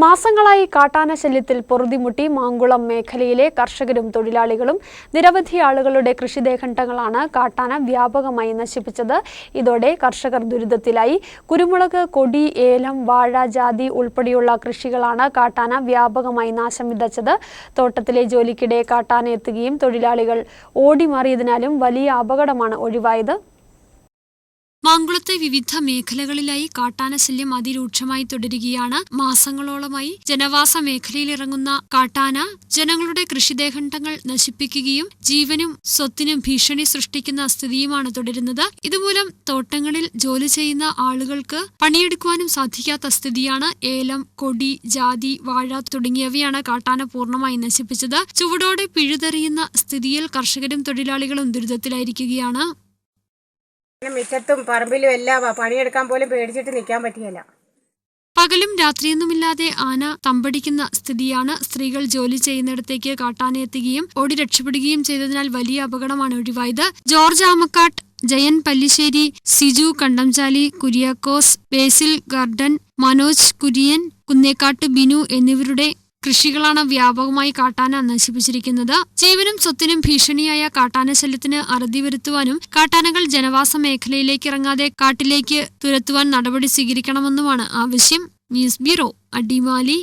മാസങ്ങളായി കാട്ടാന ശല്യത്തിൽ പൊറുതിമുട്ടി മാങ്കുളം മേഖലയിലെ കർഷകരും തൊഴിലാളികളും നിരവധി ആളുകളുടെ കൃഷിദേഹണ്ടങ്ങളാണ് കാട്ടാന വ്യാപകമായി നശിപ്പിച്ചത്. ഇതോടെ കർഷകർ ദുരിതത്തിലായി. കുരുമുളക് കൊടി ഏലം വാഴ ജാതി ഉൾപ്പെടെയുള്ള കൃഷികളാണ് കാട്ടാന വ്യാപകമായി നാശം വിതച്ചത്. തോട്ടത്തിലെ ജോലിക്കിടെ കാട്ടാന എത്തുകയും തൊഴിലാളികൾ ഓടിമാറിയതിനാലും വലിയ അപകടമാണ് ഒഴിവായത്. മാങ്കുളത്തെ വിവിധ മേഖലകളിലായി കാട്ടാനശല്യം അതിരൂക്ഷമായി തുടരുകയാണ്. മാസങ്ങളോളമായി ജനവാസ മേഖലയിലിറങ്ങുന്ന കാട്ടാന ജനങ്ങളുടെ കൃഷിദേഹണ്ഡങ്ങൾ നശിപ്പിക്കുകയും ജീവനും സ്വത്തിനും ഭീഷണി സൃഷ്ടിക്കുന്ന സ്ഥിതിയുമാണ് തുടരുന്നത്. ഇതുമൂലം തോട്ടങ്ങളിൽ ജോലി ചെയ്യുന്ന ആളുകൾക്ക് പണിയെടുക്കുവാനും സാധിക്കാത്ത സ്ഥിതിയാണ്. ഏലം കൊടി ജാതി വാഴ തുടങ്ങിയവയാണ് കാട്ടാന പൂർണമായി നശിപ്പിച്ചത്. ചുവടോടെ പിഴുതെറിയുന്ന സ്ഥിതിയിൽ കർഷകരും തൊഴിലാളികളും ദുരിതത്തിലായിരിക്കുകയാണ്. മുറ്റത്തും പറമ്പിലും എല്ലാം പണിയെടുക്കാൻ പോലും പേടിച്ചിട്ട് നിൽക്കാൻ പറ്റിയല്ല പകലും രാത്രിയൊന്നുമില്ലാതെ ആന തമ്പടിക്കുന്ന സ്ഥിതിയാണ് സ്ത്രീകൾ ജോലി ചെയ്യുന്നിടത്തേക്ക് കാട്ടാനെത്തുകയും ഓടി രക്ഷപ്പെടുകയും ചെയ്തതിനാൽ വലിയ അപകടമാണ് ഒഴിവായത്. George Amakkat Jayan Pallissery Siju Kandamchali Kuriakose Basil garden Manoj Kurian Kunnekkat Binu എന്നിവരുടെ കൃഷികളാണ് വ്യാപകമായി കാട്ടാന നശിപ്പിച്ചിരിക്കുന്നത്. ജീവനും സ്വത്തിനും ഭീഷണിയായ കാട്ടാന ശല്യത്തിന് അറുതി വരുത്തുവാനും കാട്ടാനകൾ ജനവാസ മേഖലയിലേക്ക് ഇറങ്ങാതെ കാട്ടിലേക്ക് തുരത്തുവാൻ നടപടി സ്വീകരിക്കണമെന്നുമാണ് ആവശ്യം. News bureau Adimali.